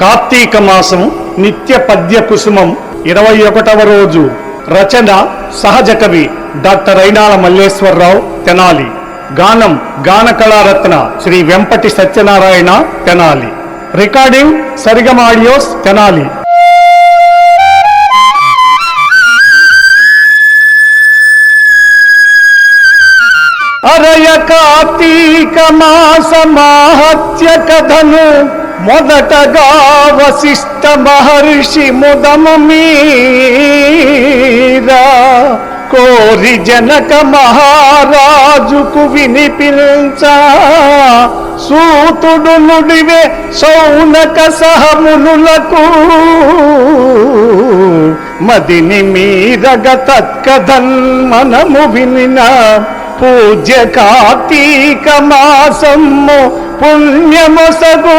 కార్తీక మాసం నిత్య పద్య కుసుమం ఇరవై ఒకటవ రోజు రచన సహజ కవి డాక్టర్ అయినాల మల్లేశ్వరరావు తెనాలి. గానం గాన కళారత్న Shri Vempati Satyanarayana Tenali. Recording Saregama audios Tenali. అరయ కార్తీక మాస మాహత్య కథను మొదటగా వశిష్ఠ మహర్షి ముదము మీరా కోరి జనక మహారాజుకు వినిపించ. సూతుడు నుడివే సౌనక సహమునులకు. మదిని మీరగ తత్కధన్మనము వినిన. పూజ్య కార్తీక మాసము పుణ్యమసగు.